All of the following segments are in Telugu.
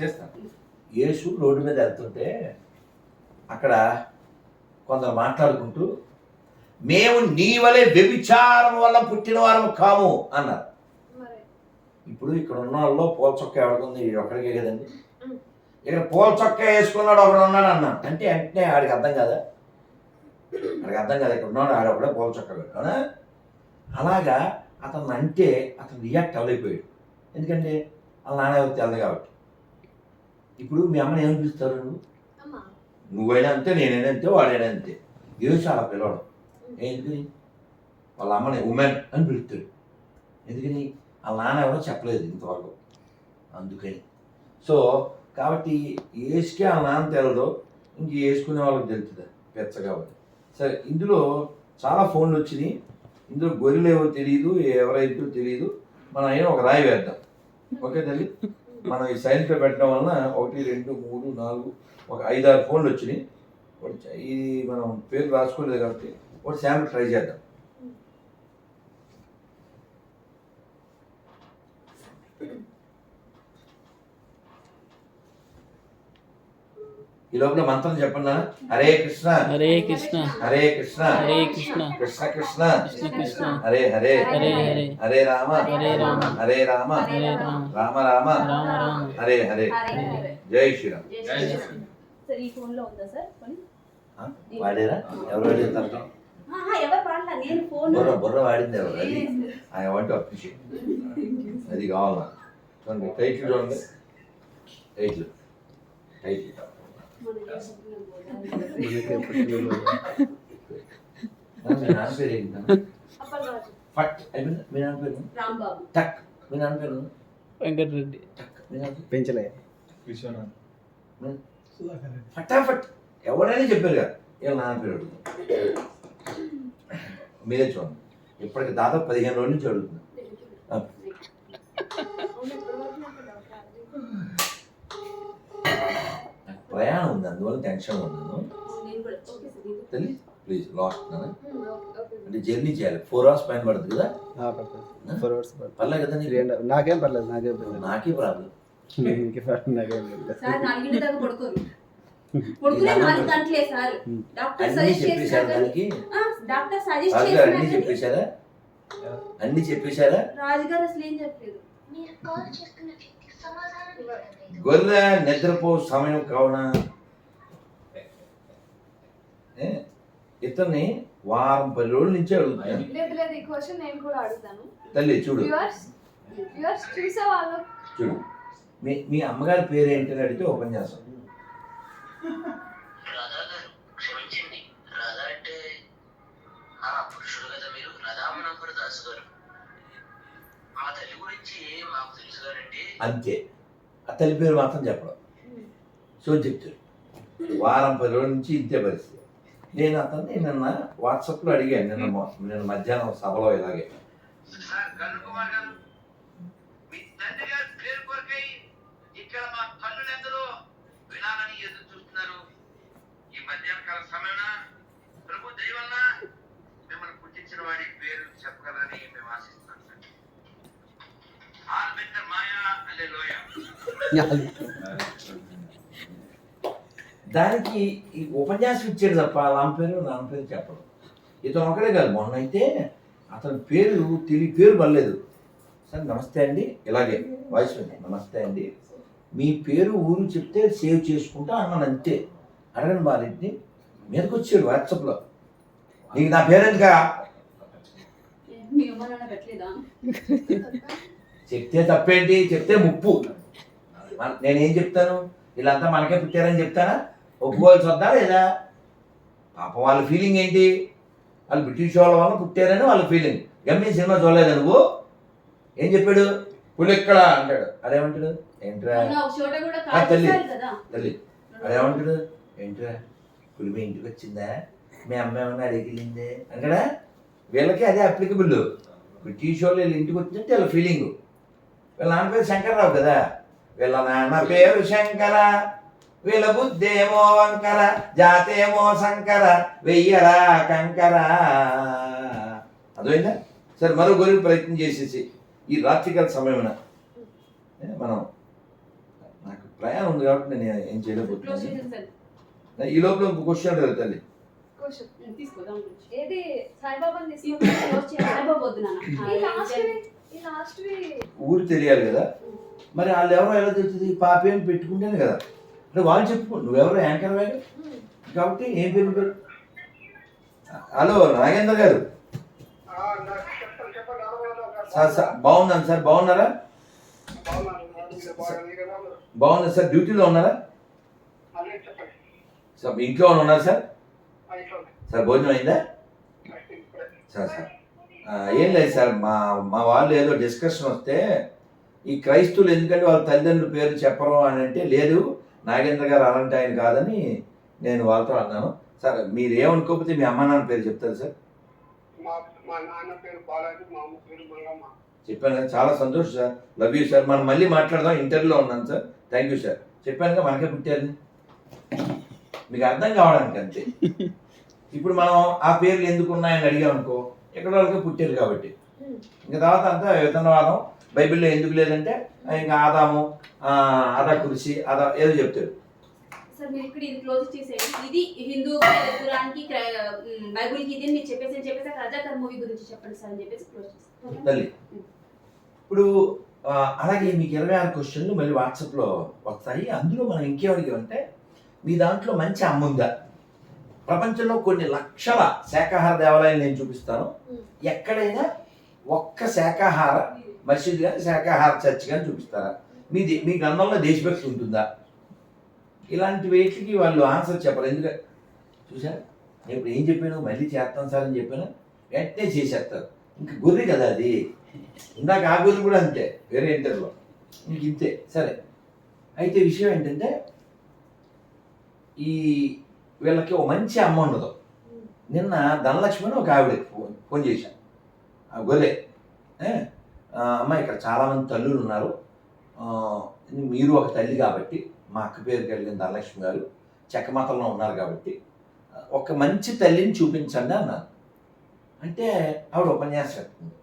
చేస్తాను. యేసు రోడ్డు మీద వెళ్తుంటే అక్కడ కొందరు మాట్లాడుకుంటూ మేము నీ వలె వ్యభిచారం వల్ల పుట్టిన వారము కాము అన్నారు. మరి. ఇప్పుడు ఇక్కడ ఉన్న వాళ్ళలో పూల చొక్క ఎవరికుంది? ఒక్కడికే కదండి. ఇక్కడ పూల చొక్క వేసుకున్నాడు ఒకడు ఉన్నాడు అన్నాను అంటే అంటే ఆడికి అర్థం కాదా? ఆడికి అర్థం కాదు? ఇక్కడ ఉన్నాడు ఆడ ఒకడే పూల చొక్క అవునా అలాగా అతను అంటే అతను రియాక్ట్ అవ్వలేకపోయాడు. ఎందుకంటే వాళ్ళ నాన్న ఎవరు తెల్లదు కాబట్టి. ఇప్పుడు మీ అమ్మని ఏమని పిలుస్తారు నువ్వు? నువ్వైనా అంతే నేనైనా అంతే వాడైనా అంతే. యేసు అలా పిలవడం. ఎందుకని? వాళ్ళ అమ్మని ఉమెన్ అని పిలుస్తాడు ఎందుకని? వాళ్ళ నాన్న ఎవరో చెప్పలేదు ఇంతవరకు. అందుకని. సో కాబట్టి ఏసుకే వాళ్ళ నాన్న తెలదు. ఇంక వేసుకునే వాళ్ళకి తెలుస్తుంది పెచ్చ కాబట్టి సరే ఇందులో చాలా ఫోన్లు వచ్చినాయి. ఇందులో గొర్రెలు ఏవో తెలియదు ఎవరైతే తెలియదు మనం అయినా ఒక రాయి వేద్దాం. ఓకే తల్లి? మనం ఈ సైన్స్లో పెట్టడం వలన ఒకటి రెండు మూడు నాలుగు ఒక ఐదు ఆరు ఫోన్లు వచ్చినాయి. ఇది మనం పేరు రాసుకోలేదు కాబట్టి ఒకటి శాంపుల్ ట్రై చేద్దాం. ఈ లోపల మంత్రం చెప్పన్నా హరే కృష్ణ. హరే కృష్ణ. హరే కృష్ణ. హరే కృష్ణ. కృష్ణ కృష్ణ. కృష్ణ కృష్ణ. హరే హరే. హరే హరే. హరే రామ. హరే రామ. హరే రామ. హరే రామ. రామ రామ. రామ రామ. హరే హరే. జై శ్రీరామ్. జై శ్రీరామ్. సార్ ఈ ఫోన్లో ఉందా సార్ కొని ఆ? వాడేరా? ఎవరు వాడేది నేను ఫోన్. బుర్ర బుర్ర వాడింది ఎవరు? అది? ఐ వాంట్ అప్రిషియేట్ అది కావాలా? చూడండి టైటిల్ చూడండి. టైటిల్. టైటిల్. మీ నాన్న పేరు ఏంటి? ఫట్ మీ నాన్న పేరు? రాంబాబు. టక్. మీ నాన్న పేరు? వెంకటరెడ్డి? పెంచలే. విశ్వనాథ్. ఫటాఫట్ ఎవరైనా చెప్పారు కదా వీళ్ళ నాన్న పేరు అడుగుతాం మీరే చూడండి. ఇప్పటికి దాదాపు పదిహేను రోజుల నుంచి అడుగుతున్నా ఆ. అవును, ఇప్పటివరకు నాకు డౌట్ రాలేదు. నాకు ప్రయాణం ఉంది అందువల్ల టెన్షన్ ఉంది నేను కూడా. ఓకే సార్ ఇది. తెలియ ప్లీజ్ లాస్ట్. అంటే జర్నీ చేయాలి. ఫోర్ అవర్స్ పైన పడుతుంది కదా? ఫోర్ అవర్స్ పర్లేదు కదా నీకు? పర్లేదు నాకేం పర్లేదు. నాకే ప్రాబ్లం చెప్పేశారా అన్ని చెప్పేశారా? రాజుగారు అసలు ఏం చెప్పలేదు. గొర్రె నిద్రపో సమయం కావున? ఇతన్ని వారం పది రోజుల నుంచి అడుగుతాను. తల్లి చూడు. చూడు. మీ మీ అమ్మగారి పేరు ఏంటని అడిగితే ఓపెన్ చేస్తాం రాధా గారు క్షమించండి. రాధా అంటే ఆ పురుషుడు కదా మీరు. దాసు గారు. అంతే. ఆ తల్లి పేరు మాత్రం చెప్పడం. సో చెప్తాడు వారం పది రోజుల నుంచి ఇంతే పరిస్థితి. నేను అతన్ని నిన్న వాట్సాప్లో అడిగాను. నిన్న నిన్న మధ్యాహ్నం సభలో ఇలాగే. ఇక్కడ మా కన్నులెందరూ వినాలని ఎదురు చూస్తున్నారు. ఈ మధ్యాహ్న కాల దానికి ఈ ఉపన్యాసం ఇచ్చాడు తప్ప అమ్మ పేరు నాన్న పేరు చెప్పడం. ఇతను ఒకడే కాదు మొన్న అయితే అతని పేరు తెలియ పేరు పర్లేదు సార్ నమస్తే అండి. ఇలాగే వాయిస్ ఉంది నమస్తే అండి. మీ పేరు ఊరు చెప్తే సేవ్ చేసుకుంటా అన్నాను అంతే. అడగండి వారింటిని మీదకి వచ్చాడు వాట్సాప్లో. నీకు నా పేరు ఎందుకా మీ అమ్మ నాన్న పెట్టలేదా? చెప్తే తప్పేంటి? చెప్తే ముప్పు. నేనేం చెప్తాను? వీళ్ళంతా మనకే పుట్టారని చెప్తానా ఒప్పుకోవాల్సి వద్దా లేదా? పాపం వాళ్ళ ఫీలింగ్ ఏంటి? వాళ్ళు బ్రిటిష్ వాళ్ళ వల్ల పుట్టారని వాళ్ళ ఫీలింగ్ గమ్యం సినిమా చూడలేదా నువ్వు? ఏం చెప్పాడు? పులిక్కడ అంటాడు. అదేమంటాడు? ఏంట్రా? తల్లి. తల్లి. అదేమంటాడు? ఏంట్రా? పులి మీ ఇంటికి వచ్చిందా? మీ అమ్మ ఏమన్నా అడిగిలిందే అంటాడా? వీళ్ళకి అదే అప్లికబుల్ బ్రిటిష్ వాళ్ళు వీళ్ళ ఇంటికి వచ్చినట్టు వీళ్ళ ఫీలింగ్ వీళ్ళ నాన్న పేరు శంకర్రావు కదా. వీళ్ళ నాన్న పేరు శంకర వీళ్ళ బుద్ధేమో వంకర జాతేమో శంకర వెయ్యరా కంకర. అర్థమైందా? సరే మరో గొర్రెలు ప్రయత్నం చేసేసి ఈ రాత్రికాల సమయమున మనం నాకు ప్రయాణం ఉంది కాబట్టి నేను ఏం చేయలేకపోతున్నాను. ఈ లోపల ఇంకో క్వశ్చన్ అడుగుతాను తల్లి. క్వశ్చన్ తీసుకోదాం ఏది? సాయిబాబాని తీసుకుంటే క్లోజ్ చేయాలి. వద్దు నాన్న. ఈ లాస్ట్ ఈ లాస్ట్ ఊరు తెలియాలి కదా. మరి వాళ్ళు ఎవరో ఎలా తెలుస్తుంది? పాపి అని పెట్టుకుంటేనే కదా. అంటే వాళ్ళు చెప్పుకో నువ్వెవరో యాంకర్ వేరు కాబట్టి ఏం పేరు పేరు? హలో నాగేంద్ర గారు. సార్ సార్ బాగున్నాను సార్ బాగున్నారా? బాగున్నా సార్ డ్యూటీలో ఉన్నారా? సార్ ఇంట్లో ఉన్నారా సార్? సార్ భోజనం అయిందా? Sir sir. ఆ, ఏం లేదు సార్ మా మా వాళ్ళు ఏదో డిస్కషన్ వస్తే ఈ క్రైస్తవులు ఎందుకంటే వాళ్ళ తల్లిదండ్రుల పేరు చెప్పరు అని అంటే లేదు నాగేంద్ర గారు అలాంటి ఆయన కాదని నేను వాళ్ళతో అన్నాను. సార్ మీరు ఏమనుకోకపోతే మీ అమ్మ నాన్న పేరు చెప్తారు సార్? మా మా నాన్న పేరు బాలాజీ మా అమ్మ పేరు మంగమ్మ చెప్పాను కదా చాలా సంతోషం సార్. లవ్ యూ సార్ మనం మళ్ళీ మాట్లాడదాం ఇంటర్వ్యూలో ఉన్నాను సార్. థ్యాంక్ యూ సార్ చెప్పాను కదా మనకే పుట్టారు. మీకు అర్థం కావడానికి అంతే. ఇప్పుడు మనం ఆ పేర్లు ఎందుకు ఉన్నాయని అడిగామనుకో ఎక్కడ వాళ్ళకే పుట్టారు కాబట్టి. ఇంకా తర్వాత అంతా విత్తనవాదం. బైబిల్లో ఎందుకు లేదంటే ఇంకా ఆదాము ఆదా కురిసి ఆదా ఏదో చెప్తారు. సార్ మీరు ఇక్కడ ఇది క్లోజ్ చేసేయండి. ఇది హిందూ కురాన్కి బైబుల్కి ఇది అని మీరు చెప్పేసి అని చెప్పేసి రజాకర్ మూవీ గురించి చెప్పండి సార్ అని చెప్పేసి క్లోజ్ చేస్తాను తల్లి. ఇప్పుడు అలాగే మీకు ఇరవై ఆరు క్వశ్చన్లు మళ్ళీ వాట్సాప్లో వస్తాయి. అందులో మనం ఇంకేమడిగామంటే మీ దాంట్లో మంచి అమ్మ ఉందా? ప్రపంచంలో కొన్ని లక్షల శాకాహార దేవాలయాలు నేను చూపిస్తాను. ఎక్కడైనా ఒక్క శాకాహార మసీద్ కానీ శాఖాహార చర్చ్ కానీ చూపిస్తారా? మీ మీ గ్రంథంలో దేశభక్తి ఉంటుందా? ఇలాంటి వేటికి వాళ్ళు ఆన్సర్ చెప్పరు. ఎందుకంటే చూసారా నేను ఇప్పుడు ఏం చెప్పాను? మళ్ళీ చేస్తాను సార్ అని చెప్పాను. వెంటనే చేసేస్తారు. ఇంకా గొర్రె కదా అది. ఇందాక ఆ గొర్రె కూడా అంతే వేరే ఇంటర్లో. ఇంక ఇంతే. సరే. అయితే విషయం ఏంటంటే ఈ వీళ్ళకి ఒక మంచి అమ్మ ఉండదు. నిన్న ధనలక్ష్మి అని ఒక ఆవిడ ఫోన్ ఫోన్ చేశాను ఆ గొర్రె. అమ్మ ఇక్కడ చాలామంది తల్లులు ఉన్నారు. మీరు ఒక తల్లి కాబట్టి మా అక్క పేరు కలిగిన ధనలక్ష్మి గారు చెక్కమతంలో ఉన్నారు కాబట్టి ఒక మంచి తల్లిని చూపించండి అన్నారు. అంటే ఆవిడ ఉపన్యాసం చెప్తుంది.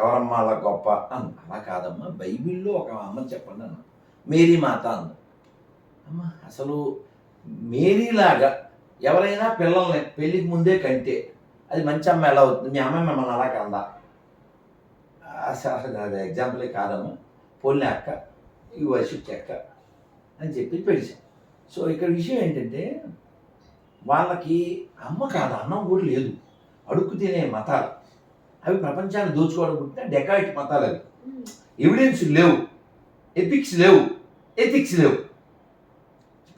ఎవరమ్మా అలా గొప్ప? అన్న అలా కాదమ్మా. బైబిల్లో ఒక అమ్మ చెప్పండి అన్న మేరీ మాత అంది అమ్మ అసలు మేరీలాగా ఎవరైనా పిల్లల్ని పెళ్ళికి ముందే కంటే అది మంచి అమ్మ ఎలా అవుతుంది? మీ అమ్మాయి మిమ్మల్ని అలా కందా? ఎగ్జాంపులే కాదమ్మా. పోలిన అక్క ఈ వర్షిప్ అక్క అని చెప్పి పెడిచాం సో ఇక్కడ విషయం ఏంటంటే వాళ్ళకి అమ్మ కాదు అన్నం కూడా లేదు. అడుక్కు తినే మతాలు. అవి ప్రపంచాన్ని దోచుకోవడం పుట్టిన డెకాయిట్ మతాలు అవి. ఎవిడెన్స్ లేవు. ఎథిక్స్ లేవు. ఎథిక్స్ లేవు.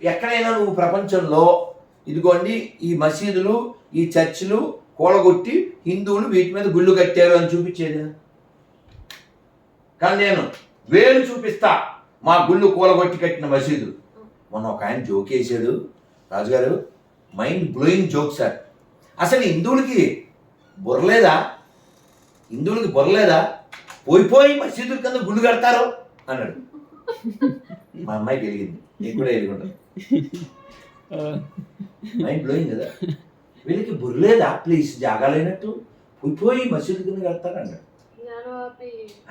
ఎక్కడైనా నువ్వు ప్రపంచంలో ఇదిగోండి ఈ మసీదులు ఈ చర్చిలు కూలగొట్టి హిందువులు వీటి మీద గుళ్ళు కట్టారు అని చూపించేది. కానీ నేను వేలు చూపిస్తా. మా గుళ్ళు కూలగొట్టి కట్టిన మసీదు. మొన్న ఒక ఆయన జోక్ వేసాడు. రాజుగారు మైండ్ బ్లోయింగ్ జోక్ సార్ అసలు హిందువులకి బుర్రలేదా? హిందువులకి బుర్రలేదా? పోయి పోయి మసీదుల కింద గుళ్ళు కడతారు అన్నాడు. మా అమ్మాయికి వెలిగింది నేను కూడా వెలుగుంటుంది మైండ్ బ్లోయింగ్ కదా. వీళ్ళకి బుర్రలేదా? ప్లీజ్ జాగాలైనట్టు. పోయి పోయి మసీదు కింద కడతారు అన్నాడు.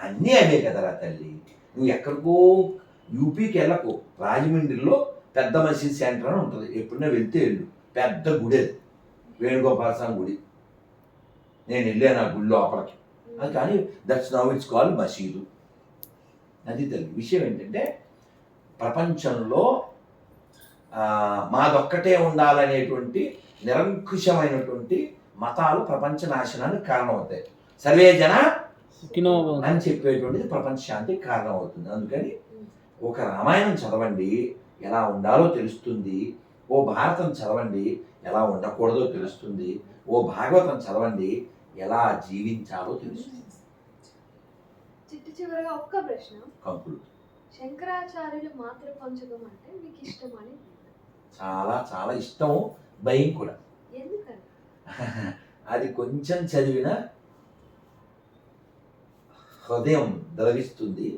అన్నీ అవే కదరా తల్లి. నువ్వు ఎక్కడికో యూపీకి వెళ్ళకు. రాజమండ్రిలో పెద్ద మసీద్ సెంటర్ అని ఉంటుంది. ఎప్పుడైనా వెళ్తే వెళ్ళు. పెద్ద గుడి అది. వేణుగోపాల స్వామి గుడి. నేను వెళ్ళాను ఆ గుడి లోపలికి. అది కానీ దట్స్ నౌ ఇట్స్ కాల్ మసీదు. అది తల్లి విషయం ఏంటంటే ప్రపంచంలో మాదొక్కటే ఉండాలనేటువంటి నిరంకుశమైనటువంటి మతాలు ప్రపంచ నాశనానికి కారణమవుతాయి. సర్వే జన అని చెప్పేటువంటిది ప్రపంచ శాంతికి కారణం అవుతుంది అందుకని ఒక రామాయణం చదవండి ఎలా ఉండాలో తెలుస్తుంది ఓ భారతం చదవండి ఎలా ఉండకూడదో తెలుస్తుంది ఓ భాగవతం చదవండి ఎలా జీవించాలో తెలుస్తుంది. చిట్టు చివరిగా ఒక్క ప్రశ్న. కంకులు. శంకరాచార్యులు మాతృ పంచకం అంటే మీకు ఇష్టమని? చాలా చాలా ఇష్టం భయం కూడా. ఎందుకని? అది కొంచెం చదివిన హృదయం ద్రవిస్తుంది.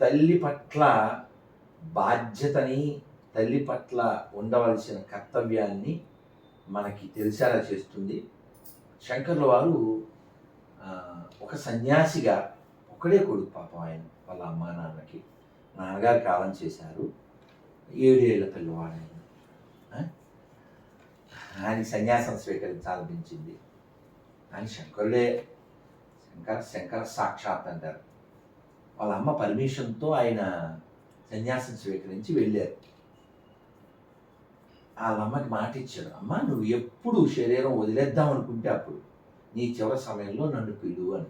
తల్లి పట్ల బాధ్యతని తల్లి పట్ల ఉండవలసిన కర్తవ్యాన్ని మనకి తెలిసేలా చేస్తుంది. శంకర్ల వారు ఒక సన్యాసిగా ఒకడే కొడుకు పాపం ఆయన వాళ్ళ అమ్మా నాన్నకి నాన్నగారు కాలం చేశారు. ఏడేళ్ళ పిల్లవాడు ఆయన ఆయన సన్యాసం స్వీకరించాలనిపించింది. ఆయన శంకరుడే శంకర్ శంకర సాక్షాత్ అంటారు. వాళ్ళ అమ్మ పర్మిషన్తో ఆయన సన్యాసం స్వీకరించి వెళ్ళారు. వాళ్ళ అమ్మకి మాట ఇచ్చాడు అమ్మ నువ్వు ఎప్పుడు శరీరం వదిలేద్దాం అనుకుంటే అప్పుడు నీ చివరి సమయంలో నన్ను పిలువు అని.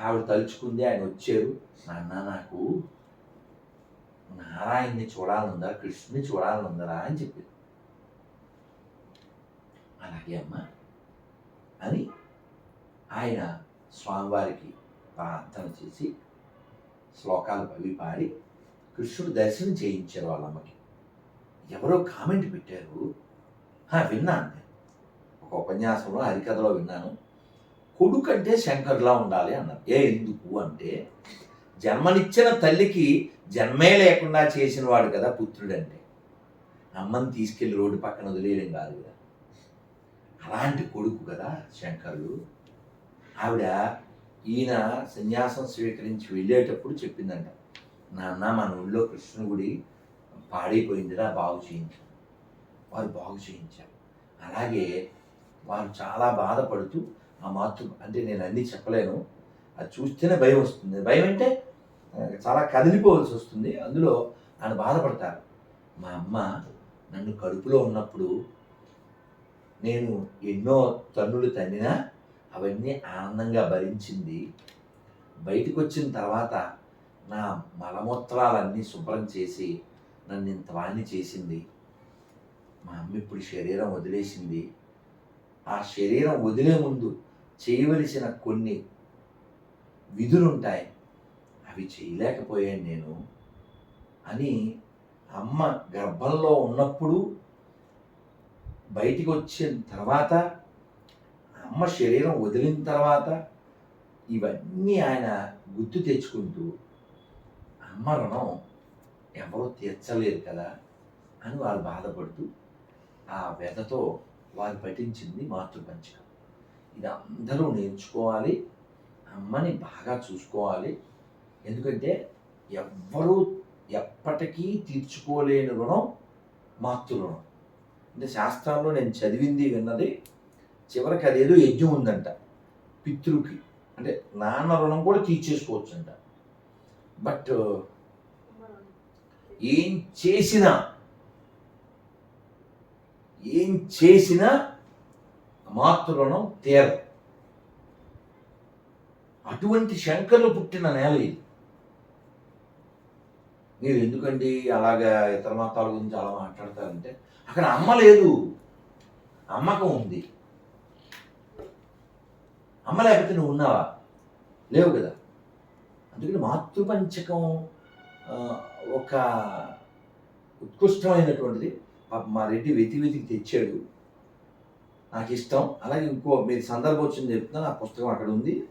ఆవిడ తలుచుకుంది ఆయన వచ్చారు. నాన్న నాకు నారాయణ్ణి చూడాలనుందా కృష్ణుని చూడాలనుందరా అని చెప్పారు. అలాగే అమ్మా అని ఆయన స్వామివారికి ప్రార్థన చేసి శ్లోకాలు అవి పాడి కృష్ణుడు దర్శనం చేయించారు వాళ్ళ అమ్మకి. ఎవరో కామెంట్ పెట్టారు. విన్నాను నేను. ఒక ఉపన్యాసంలో హరికథలో విన్నాను. కొడుకు అంటే శంకర్లా ఉండాలి అన్నారు. ఏ ఎందుకు అంటే జన్మనిచ్చిన తల్లికి జన్మే లేకుండా చేసిన వాడు కదా పుత్రుడు అంటే అమ్మని తీసుకెళ్ళి రోడ్డు పక్కన వదిలేయడం కాదు కదా. అలాంటి కొడుకు కదా శంకరుడు. ఆవిడ ఈయన సన్యాసం స్వీకరించి వెళ్ళేటప్పుడు చెప్పిందంట నాన్న మన ఊళ్ళో కృష్ణ గుడి పాడైపోయిందిరా బాగు చేయించారు వారు బాగు చేయించారు. అలాగే వారు చాలా బాధపడుతూ ఆ మాతృ అంటే నేను అన్నీ చెప్పలేను అది చూస్తేనే భయం వస్తుంది. భయం అంటే చాలా కదిలిపోవాల్సి వస్తుంది. అందులో ఆయన బాధపడతారు మా అమ్మ నన్ను కడుపులో ఉన్నప్పుడు నేను ఎన్నో తన్నులు తన్నినా అవన్నీ ఆనందంగా భరించింది. బయటకు వచ్చిన తర్వాత నా మలమూత్రాలన్నీ శుభ్రం చేసి నన్ను ఇంత వాణి చేసింది. మా అమ్మ ఇప్పుడు శరీరం వదిలేసింది. ఆ శరీరం వదిలే ముందు చేయవలసిన కొన్ని విధులుంటాయి. అవి చేయలేకపోయాను నేను అని అమ్మ గర్భంలో ఉన్నప్పుడు బయటికి వచ్చిన తర్వాత అమ్మ శరీరం వదిలిన తర్వాత ఇవన్నీ ఆయన గుర్తు తెచ్చుకుంటూ అమ్మ రుణం ఎవరో తీర్చలేరు కదా అని వాళ్ళు బాధపడుతూ ఆ వ్యధతో వారు పఠించింది మాతృపంచకం. ఇది అందరూ నేర్చుకోవాలి అమ్మని బాగా చూసుకోవాలి. ఎందుకంటే ఎవ్వరూ ఎప్పటికీ తీర్చుకోలేని రుణం మాతృ రుణం. అంటే శాస్త్రాల్లో నేను చదివింది విన్నది చివరికి అదేదో యజ్ఞం ఉందంట. పితృకి. అంటే నాన్న రుణం కూడా తీర్చేసుకోవచ్చు అంట బట్ ఏం చేసినా ఏం చేసినా మాతృణం రుణం తీరదు. అటువంటి శంకర్లు పుట్టిన నేల ఇది. మీరు ఎందుకండి అలాగా ఇతర మతాల గురించి అలా మాట్లాడతారంటే అక్కడ అమ్మ లేదు. అమ్మకం ఉంది. అమ్మ లేకపోతే నువ్వు ఉన్నావా? లేవు కదా. అందుకని మాతృపంచకం ఒక ఉత్కృష్టమైనటువంటిది. మా రెడ్డి వెతి వెతికి తెచ్చాడు. నాకు ఇష్టం. అలాగే ఇంకో మీరు సందర్భం వచ్చింది చెప్తున్నా ఆ పుస్తకం అక్కడ ఉంది.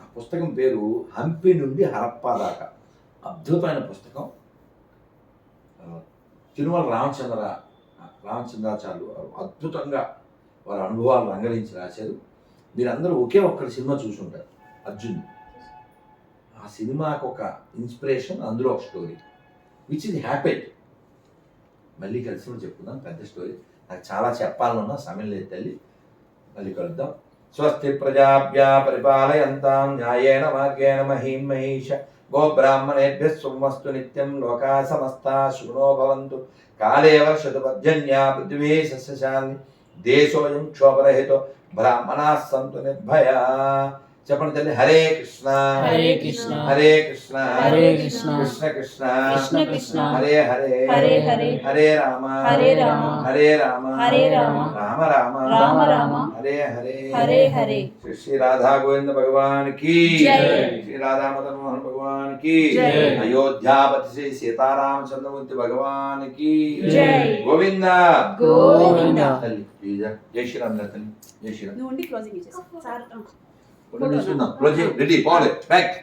ఆ పుస్తకం పేరు హంపి నుండి హరప్పా దాకా. అద్భుతమైన పుస్తకం. తిరుమల రామచంద్ర రామచంద్రాచార్యులు అద్భుతంగా వారి అనుభవాలు రంగరించి రాశారు. మీరందరూ ఒకే ఒక్కరి సినిమా చూసి ఉంటారు అర్జున్. ఆ సినిమాకు ఒక ఇన్స్పిరేషన్ అందులో ఒక స్టోరీ. విచ్ ఇస్ హ్యాపెడ్ మళ్ళీ కలిసి చెప్పుకుందాం. పెద్ద స్టోరీ. నాకు చాలా చెప్పాలనున్నా సమయం లేదు తల్లి. మళ్ళీ కలుద్దాం. స్వస్తి ప్రజాభ్యా పరిపాలయంతాం. న్యాయేన మార్గేణ మహీం మహేష గోబ్రాహ్మణేభ్య సుమస్తు నిత్యం లోకా సమస్తా శృణో భవంతు. కాలే వర్షతు పర్జన్యా పృథివీ సస్యశాన్ని దేశోయం క్షోభరహితో. ब्राह्मणा सन्तु निर्भया। చెప్పండి తల్లి. హరే కృష్ణ. హరే కృష్ణ. హరే కృష్ణ. హరే కృష్ణ. కృష్ణ కృష్ణ. కృష్ణ కృష్ణ. హరే హరే. హరే హరే. హరే రామ. హరే రామ. హరే రామ. హరే రామ. రామ రామ. రామ రామ. హరే హరే. హరే హరే. శ్రీ శ్రీ రాధా గోవింద భగవాన్కి శ్రీ రాధా మదన్ మోహన్ భగవాన్కి అయోధ్యాపతి శ్రీ సీతారామచంద్రమూర్తి భగవాన్కి గోవింద. గోవింద. తల్లి జై శ్రీరామ్ తల్లి. జై శ్రీరామ్. నువ్వు ఉండి క్లోజింగ్ చేసేసి సార్ నువ్వు ఉండి క్లోజింగ్ ఇచ్చేసి సార్ రెడీ పోలే బ్యాక్